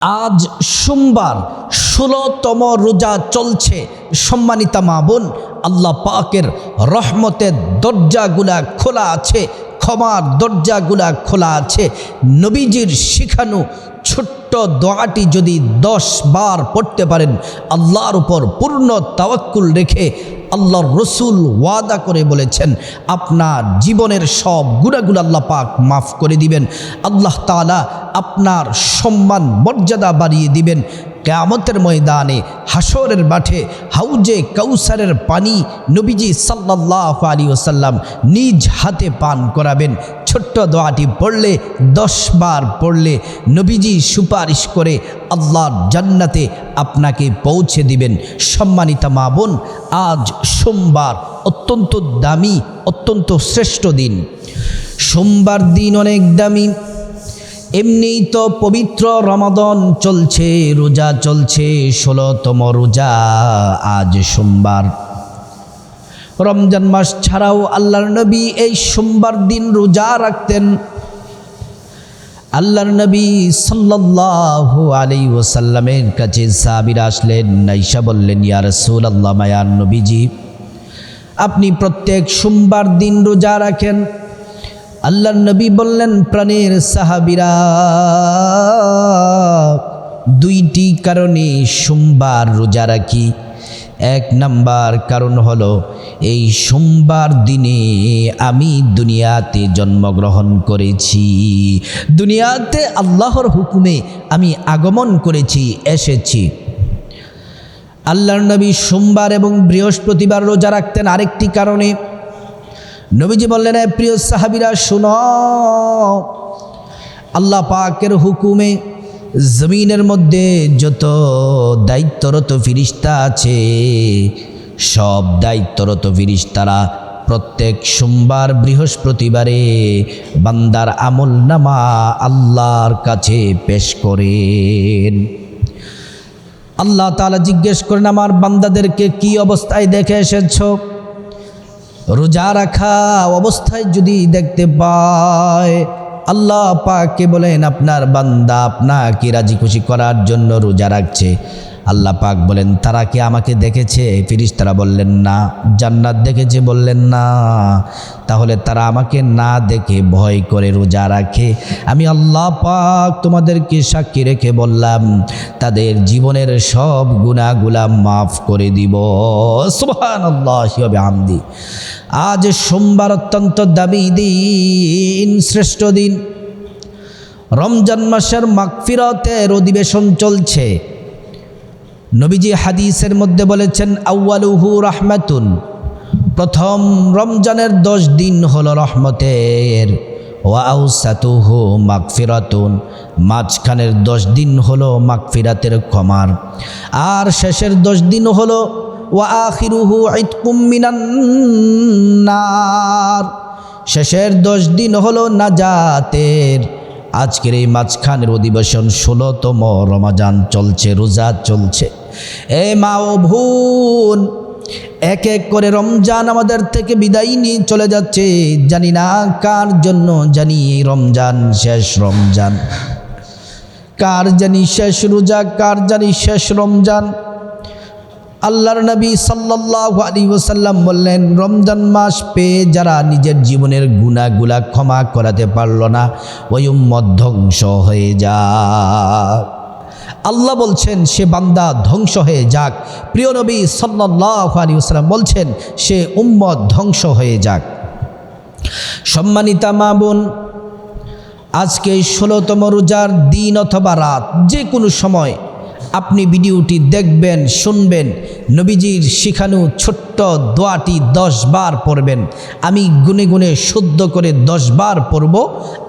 আজ সোমবার ষোলোতম রোজা চলছে। সম্মানিতা মা বোন আল্লাহ পাকের রহমতের দরজাগুলা খোলা আছে। ক্ষমার দরজাগুলা খোলা আছে। নবীজির শিখানো ছোট্ট দোয়াটি যদি দশ বার পড়তে পারেন, আল্লাহর উপর পূর্ণ তাওয়াক্কুল রেখে আল্লাহর রসুল ওয়াদা করে বলেছেন, আপনার জীবনের সব গুণাগুলো আল্লাহ পাক মাফ করে দিবেন। আল্লাহ তাআলা আপনার সম্মান, মর্যাদা বাড়িয়ে দিবেন। কেয়ামতের ময়দানে হাসরের মাঠে হাউজে কাউসারের পানি নবীজি সাল্লাহ আলী ওসাল্লাম নিজ হাতে পান করাবেন। ছোট্ট দোয়াটি পড়লে, দশ বার পড়লে নবীজি সুপারিশ করে আল্লাহর জান্নাতে আপনাকে পৌঁছে দিবেন। সম্মানিতা মা বোন, আজ সোমবার অত্যন্ত দামি, অত্যন্ত শ্রেষ্ঠ দিন। সোমবার দিন অনেক দামি এমনিই তো পবিত্র রমাদন চলছে, রোজা চলছে, ষোলোতম রোজা আজ সোমবার। রমজান মাস ছাড়াও আল্লাহর নবী এই সোমবার দিন রোজা রাখতেন। আল্লাহর নবী সাল্লাল্লাহু আলাই ওসাল্লামের কাছে সাবিরা আসলেন নাইসা বললেন ইয়ার রসুল আল্লাহ মায়ার নবীজি, আপনি প্রত্যেক সোমবার দিন রোজা রাখেন। আল্লাহর নবী বললেন, প্রাণের সাহাবিরা, দুইটি কারণে সোমবার রোজা রাখি। এক নাম্বার কারণ হলো, এই সোমবার দিনে আমি দুনিয়াতে জন্মগ্রহণ করেছি। দুনিয়াতে আল্লাহর হুকুমে আমি আগমন করেছি, এসেছি। আল্লাহর নবী সোমবার এবং বৃহস্পতিবার রোজা রাখতেন আরেকটি কারণে। নবীজি বললেন, "এ প্রিয় সাহাবিরা, শুন। আল্লাহ পাকের হুকুমে জমিনের মধ্যে যত দায়িত্বরত ফিরিস্তা আছে, সব দায়িত্বরত ফিরিস্তারা প্রত্যেক সোমবার বৃহস্পতিবারে বান্দার আমল নামা আল্লাহর কাছে পেশ করেন। আল্লাহ তালা জিজ্ঞেস করেন, আমার বান্দাদেরকে কি অবস্থায় দেখে এসেছ? রোজা রাখা অবস্থায় যদি দেখতে পায়, আল্লাহ পাকে বলেন, আপনার বান্দা আপনাকে রাজি খুশি করার জন্য রোজা রাখছে। আল্লাহ পাক বলেন, তারা কি আমাকে দেখেছে? ফিরিস্তারা বললেন, না। জান্নাত দেখেছে? বললেন, না। তাহলে তারা আমাকে না দেখে ভয় করে রোজা রাখে? আমি আল্লাহ পাক তোমাদেরকে সাক্ষী রেখে বললাম, তাদের জীবনের সব গুণাগুলা মাফ করে দিব। আল্লাহ আমদি আজ সোমবার অত্যন্ত দাবি দিন, শ্রেষ্ঠ দিন। রমজান মাসের মাগফিরতের অধিবেশন চলছে। নবীজি হাদিসের মধ্যে বলেছেন, আউয়ালুহু রাহমাতুন। প্রথম রমজানের দশ দিন হল রহমতের। ওয়াউসাতুহু মাগফিরাতুন। মাঝখানের দশ দিন হলো মাগফিরাতের ক্ষমার আর শেষের দশ দিন হলো, ওয়া আখিরুহু ইতকুম মিনান নার। শেষের দশ দিন হলো নাজাতের। আজকের এই মাঝখানের অধিবেশন ষোলোতম রমাজান চলছে, রোজা চলছে। এ মা ও ভুন এক এক করে রমজান আমাদের থেকে বিদায় নিয়ে চলে যাচ্ছে। জানি না কার জন্য জানি এই রমজান শেষ রমজান। কার জানি শেষ রোজা, কার জানি শেষ রমজান। আল্লাহর নবী সাল্লাল্লাহু আলাইহি ওয়াসাল্লাম বললেন, রমজান মাস পেয়ে যারা নিজের জীবনের গুণাগুলা ক্ষমা করাতে পারল না, ওই ধ্বংস হয়ে যাক আল্লাহ বলছেন, সে বান্দা ধ্বংস হয়ে যাক। প্রিয় নবী সাল্লাহ আলী আসসালাম বলছেন, সে উম্মত ধ্বংস হয়ে যাক। সম্মানিতা মা বোন, আজকে ষোলোতম রোজার দিন অথবা রাত যে কোনো সময় আপনি ভিডিওটি দেখবেন, শুনবেন, নবীজির শিখানু ছোট্ট দোয়াটি দশ বার পড়বেন। আমি গুনে গুনে শুদ্ধ করে দশ বার পড়ব।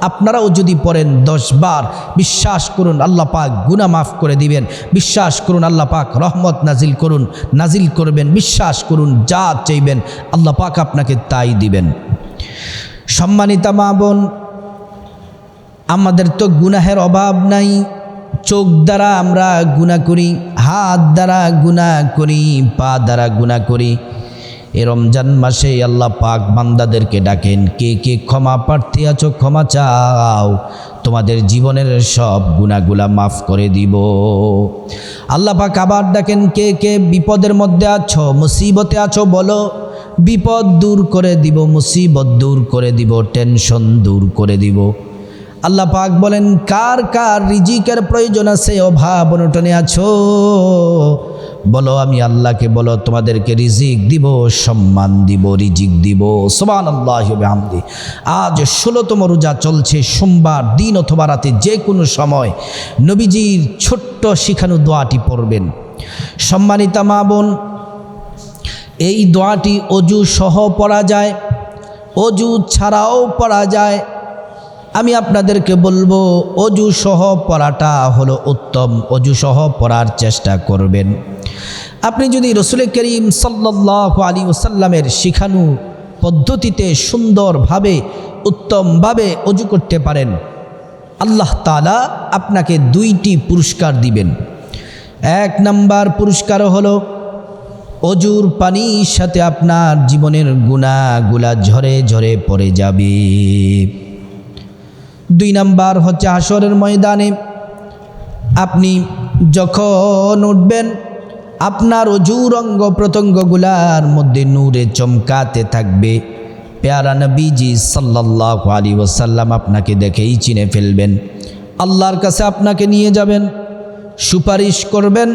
আপনারাও যদি পড়েন দশ বার, বিশ্বাস করুন আল্লাহ পাক গুনা মাফ করে দিবেন। বিশ্বাস করুন আল্লাহ পাক রহমত নাজিল করুন, নাজিল করবেন, বিশ্বাস করুন, যা চাইবেন, আল্লাহ পাক আপনাকে তাই দিবেন। সম্মানিতা মা বোন, আমাদের তো গুনাহের অভাব নাই। চোখ দ্বারা আমরা গুণা করি, হাত দ্বারা গুণা করি, পা দ্বারা গুণা করি। এ রমজান মাসে আল্লাহ পাক বান্দাদেরকে ডাকেন, কে কে ক্ষমা প্রার্থী আছো, ক্ষমা চাও, তোমাদের জীবনের সব গুণাগুলা মাফ করে দিব। আল্লাহ পাক আবার ডাকেন, কে কে বিপদের মধ্যে আছো, মুসিবতে আছো বলো, বিপদ দূর করে দিব, মুসিবত দূর করে দিব, টেনশন দূর করে দিব। আল্লাহ পাক বলেন, কার কার রিজিকের প্রয়োজন আছে, অভাব অনটনে আছো? বলো, আমি আল্লাহকে বলো, তোমাদেরকে রিজিক দিব, সম্মান দিব, রিজিক দিব। সোমান আল্লাহ আমদি আজ ষোলোতম রোজা চলছে সোমবার দিন অথবা রাতে যে কোনো সময় নবীজির ছোট্ট শিখানো দোয়াটি পড়বেন। সম্মানিতা মা বোন, এই দোয়াটি অজু সহ পড়া যায়, অজু ছাড়াও পড়া যায়। আমি আপনাদেরকে বলব, অজু সহ পড়াটা হলো উত্তম। অজু সহ পড়ার চেষ্টা করবেন। আপনি যদি রসুল করিম সাল্লাহ আলী ওসাল্লামের শিখানু পদ্ধতিতে সুন্দরভাবে, উত্তমভাবে অজু করতে পারেন, আল্লাহ তালা আপনাকে দুইটি পুরস্কার দিবেন। এক নাম্বার পুরস্কার হলো, অজুর পানির সাথে আপনার জীবনের গুণাগুলা ঝরে ঝরে পড়ে যাবে। দুই নাম্বার হচ্ছে আসরের ময়দানে। আপনি যখন উঠবেন, আপনার অজুর অঙ্গ প্রত্যঙ্গগুলার মধ্যে নূরে চমকাতে থাকবে। পেয়ারা নবীজি সাল্লাহ আলী ওসাল্লাম আপনাকে দেখেই চিনে ফেলবেন। আল্লাহর কাছে আপনাকে নিয়ে যাবেন, সুপারিশ করবেন,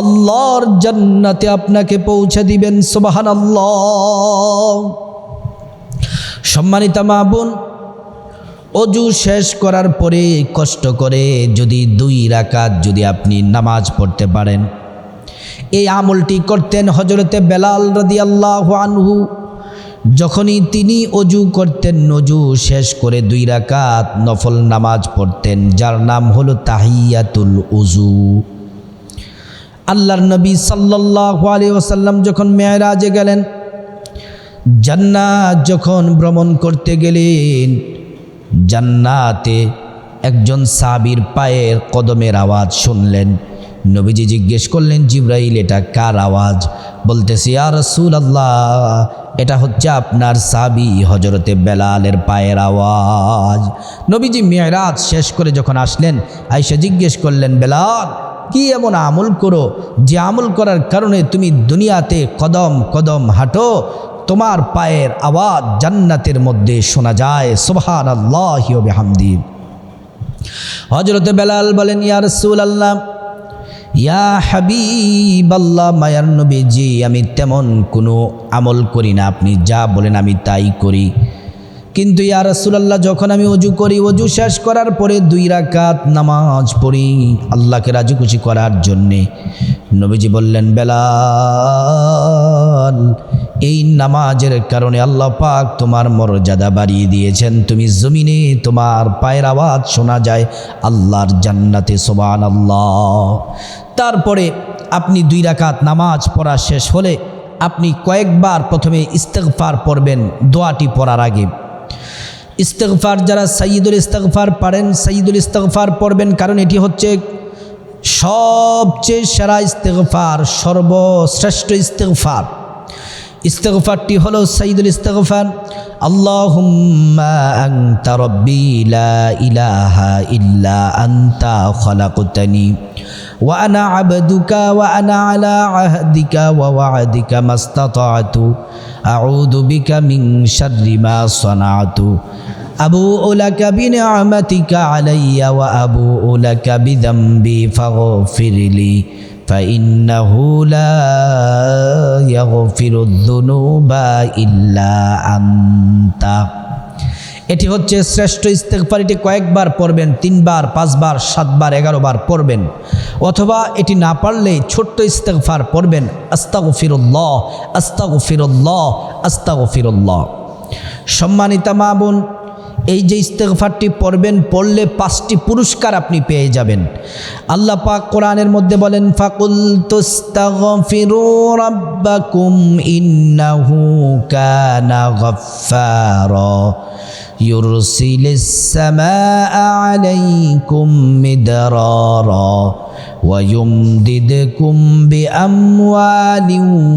আল্লাহর জান্নাতে আপনাকে পৌঁছে দিবেন সুবাহান আল্লাহ সম্মানিতা মা বোন অজু শেষ করার পরে কষ্ট করে যদি দুই রাকাত যদি আপনি নামাজ পড়তে পারেন। এই আমলটি করতেন হজরতে বেলাল রদি আল্লাহ আনহু। যখনই তিনি অজু করতেন নজু শেষ করে দুই রাকাত নফল নামাজ পড়তেন, যার নাম হলো তাহিয়াতুল উজু আল্লাহর নবী সাল্লাহ আলী ওসাল্লাম যখন মেয়রাজে গেলেন, জান্নাত যখন ভ্রমণ করতে গেলেন জান্নাতে একজন সাবির পায়ের কদমের আওয়াজ শুনলেন। নবীজি জিজ্ঞেস করলেন, জিব্রাইল, এটা কার আওয়াজ? বলতেছি আর রসুল আল্লাহ এটা হচ্ছে আপনার সাবি হজরতে বেলালের পায়ের আওয়াজ। নবীজি মেয়রাজ শেষ করে যখন আসলেন আইসা জিজ্ঞেস করলেন, বেলাল, কি এমন আমল করো যে আমল করার কারণে তুমি দুনিয়াতে কদম কদম হাঁটো? তোমার পায়ের আওয়াজ জান্নাতের মধ্যে শোনা যায়। সোহান আল্লাহ হজরত বেলাল বলেন ইয়ার রসুল আল্লাহ ইয়া হাবিব আল্লাহ মায়ার নবীজি, আমি তেমন কোনো আমল করি না। আপনি যা বলেন আমি তাই করি। কিন্তু ইয়া রসুলাল্লাহ, যখন আমি অজু করি, অজু শেষ করার পরে দুই রাকাত নামাজ পড়ি আল্লাহকে রাজু খুশি করার জন্যে। নবীজি বললেন, বেলাল, এই নামাজের কারণে আল্লাহ পাক তোমার মর্যাদা বাড়িয়ে দিয়েছেন। তুমি জমিনে তোমার পায়ের আওয়াজ শোনা যায়, আল্লাহর জান্নাতে সোবান আল্লাহ তারপরে আপনি দুই রাকাত নামাজ পড়া শেষ হলে আপনি কয়েকবার প্রথমে ইস্তেকফার পড়বেন, দোয়াটি পড়ার আগে। ইস্তেকফার যারা সাইদুল ইস্তেকফার পারেন সাইদুল ইস্তেকফার পড়বেন। কারণ এটি হচ্ছে সবচেয়ে সেরা ইস্তেকফার সর্বশ্রেষ্ঠ ইস্তেকফার ইস্তেগফারটি হলো সাইদুল ইস্তেগফার আল্লাহুম্মা আনতা রব্বি লা ইলাহা ইল্লা আনতা খলাকতানি ওয়া আনা আবদুকা ওয়া আনা আলা আহদিকা ওয়া ওয়া'দিকা মাস্তাতা'তু আউযু বিকা মিন শাররি মা সানা'তু أبوء لك بنعمتك علي وأبوء لك بذنبي فاغفر لي فإنه لا يغفر الذنوب إلا أنت এটি হচ্ছে শ্রেষ্ঠ ইস্তেকফার এটি কয়েকবার পড়বেন তিনবার পাঁচবার সাতবার এগারো বার পড়বেন অথবা এটি না পারলে ছোট্ট ইস্তেকফার পড়বেন আস্তাগ ফিরুল্লাহ আস্তাগ ফিরুল্লাহ আস্তাগ ফিরুল্লাহ সম্মানিতা মা বোন এই যে ইস্তেকফারটি পড়বেন, পড়লে পাঁচটি পুরস্কার আপনি পেয়ে যাবেন। আল্লাহ পাক কোরআনের মধ্যে বলেন, ফাকুল তুস্তাগফিরু রাব্বাকুম ইন্নাহু কানা গফফারা يرسل السماء عليكم مدرارا ويمددكم بأموال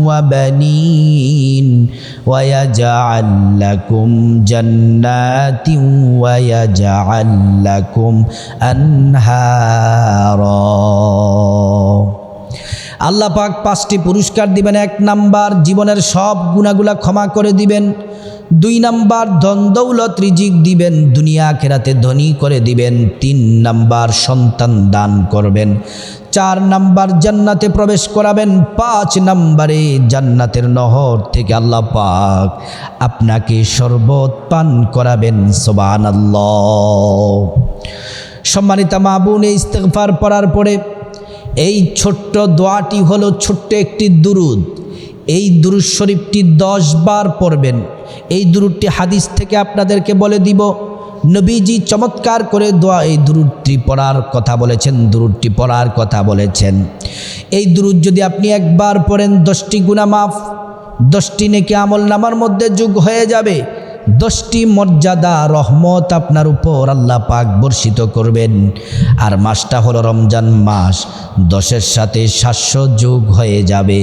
وبنين ويجعل لكم جنات ويجعل لكم أنهارا আল্লাহ পাক পাঁচটি পুরস্কার দিবেন এক নাম্বার জীবনের সব গুণাগুলা ক্ষমা করে দিবেন দুই নাম্বার দ্বন্দ্বৌলত রিজিক দিবেন, দুনিয়া খেরাতে ধনী করে দিবেন, তিন নাম্বার সন্তান দান করবেন, চার নাম্বার জান্নাতে প্রবেশ করাবেন, পাঁচ নাম্বারে জান্নাতের নহর থেকে আল্লাহ পাক আপনাকে শরবত পান করাবেন সোবান সম্মানিতা মাবুন এই ইস্তেগফার পড়ার পরে এই ছোট্ট দোয়াটি হলো ছোট্ট একটি দুরুদ, এই দুরুদ শরীফটি দশ বার পড়বেন এই দুরুদটি হাদিস থেকে আপনাদেরকে বলে দিব। নবীজি চমৎকার করে দোয়া এই দুরুদটি পড়ার কথা বলেছেন, দুরুদটি পড়ার কথা বলেছেন। এই দুরুদ যদি আপনি একবার পড়েন, দশটি গুণা মাফ, দশটি নেকি আমল নামার মধ্যে যুগ হয়ে যাবে, দশটি মর্যাদা, রহমত আপনার উপর আল্লাহ পাক বর্ষিত করবেন। আর মাসটা হলো রমজান মাস, দশের সাথে সাতশো যোগ হয়ে যাবে।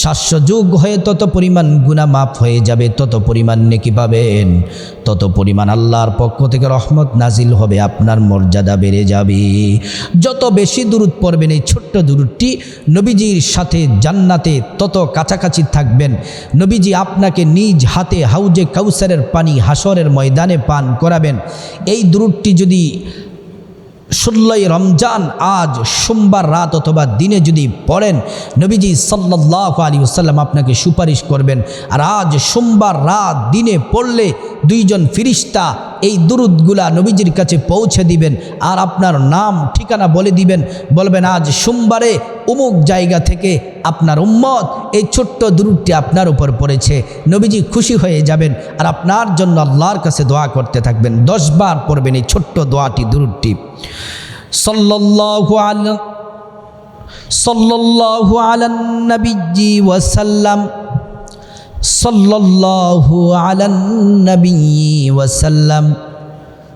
সাতশো যোগ হয়ে তত পরিমাণ গুণা মাফ হয়ে যাবে, তত পরিমাণ নেকি পাবেন, তত পরিমাণ আল্লাহর পক্ষ থেকে রহমত নাজিল হবে, আপনার মর্যাদা বেড়ে যাবে। যত বেশি দূরত পড়বেন এই ছোট্ট দূরটি নবীজির সাথে জান্নাতে তত কাছাকাছি থাকবেন। নবীজি আপনাকে নিজ হাতে হাউজে কাউসারের পানি হাসরের ময়দানে পান করাবেন। এই দূরটি যদি ষোলোই রমজান আজ সোমবার রাত অথবা দিনে যদি পড়েন, নবীজি সাল্লাহ আলী ওসাল্লাম আপনাকে সুপারিশ করবেন। আর আজ সোমবার রাত দিনে পড়লে দুইজন ফিরিস্তা এই দুরুদগুলা নবীজির কাছে পৌঁছে দিবেন আর আপনার নাম, ঠিকানা বলে দিবেন। বলবেন, আজ সোমবারে অমুক জায়গা থেকে আপনার উম্মত এই ছোট্ট দুরুদটি আপনার উপর পড়েছে। নবীজি খুশি হয়ে যাবেন আর আপনার জন্য আল্লাহর কাছে দোয়া করতে থাকবেন। দশবার পড়বেন এই ছোট্ট দোয়াটি, দুরুদটি। সাল্লাল্লাহু আলা নবিয়্যি ওয়াসাল্লাম। সাল্লাল্লাহু আলান ওয়াসাল্লাম।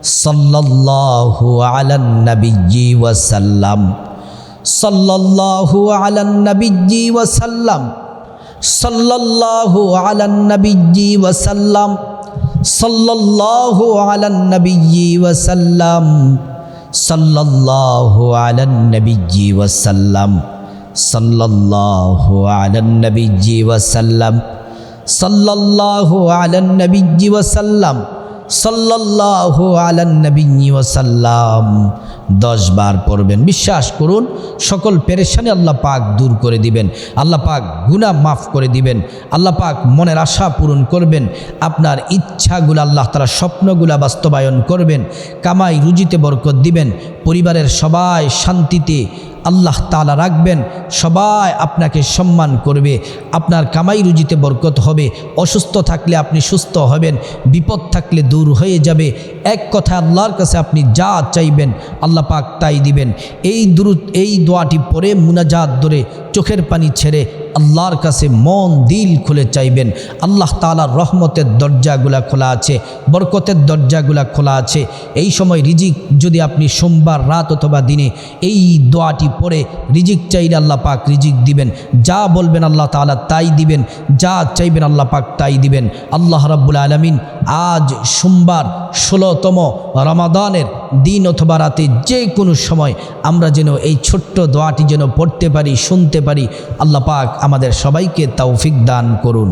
সাল্লাল্লাহু আলান ওয়াসাল্লাম। সাল্লাল্লাহু আলান নবিয়্যি ওয়াসাল্লাম সাল্লাল্লাহু আলান নবিয়্যি ওয়াসাল্লাম সাল্লাল্লাহু আলান নবিয়্যি ওয়াসাল্লাম সাল্লাল্লাহু আলান নবিয়্যি ওয়াসাল্লাম সাল্লাল্লাহু আলান নবিয়্যি ওয়াসাল্লাম সাল্লাল্লাহু আলান নবিয়্যি ওয়াসাল্লাম সাল্লাল্লাহু আলান নবিয়্যি ওয়াসাল্লাম দশ বার পড়বেন। বিশ্বাস করুন, সকল পেরেশানি আল্লাহ পাক দূর করে দিবেন। আল্লাহ পাক গুনাহ মাফ করে দিবেন। আল্লাহ পাক মনের আশা পূরণ করবেন। আপনার ইচ্ছাগুলো আল্লাহ তারা স্বপ্নগুলা বাস্তবায়ন করবেন। কামাই রুজিতে বরকত দিবেন। পরিবারের সবাই শান্তিতে আল্লাহ তালা রাখবেন, সবাই আপনাকে সম্মান করবে, আপনার কামাই রুজিতে বরকত হবে, অসুস্থ থাকলে আপনি সুস্থ হবেন, বিপদ থাকলে দূর হয়ে যাবে, এক কথা আল্লাহর কাছে আপনি যা চাইবেন আল্লাহ পাক তাই দিবেন। এই দ্রুত এই দোয়াটি পরে মুনাজাত ধরে চোখের পানি ছেড়ে আল্লাহর কাছে মন, দিল খুলে চাইবেন। আল্লাহ তালার রহমতের দরজাগুলা খোলা আছে, বরকতের দরজাগুলা খোলা আছে। এই সময় রিজিক যদি আপনি সোমবার রাত অথবা দিনে এই দোয়াটি পড়ে, রিজিক চাইলে আল্লাহ পাক রিজিক দিবেন। যা বলবেন আল্লাহ তালা তাই দিবেন, যা চাইবেন আল্লাহ পাক তাই দিবেন। আল্লাহ রাব্বুল আলমিন আজ সোমবার ষোলোতম রমাদানের দিন অথবা রাতে যে কোনো সময় আমরা যেন এই ছোট্ট দোয়াটি যেন পড়তে পারি, শুনতে পারি, আল্লাহ পাক আমাদের সবাইকে তৌফিক দান করুন।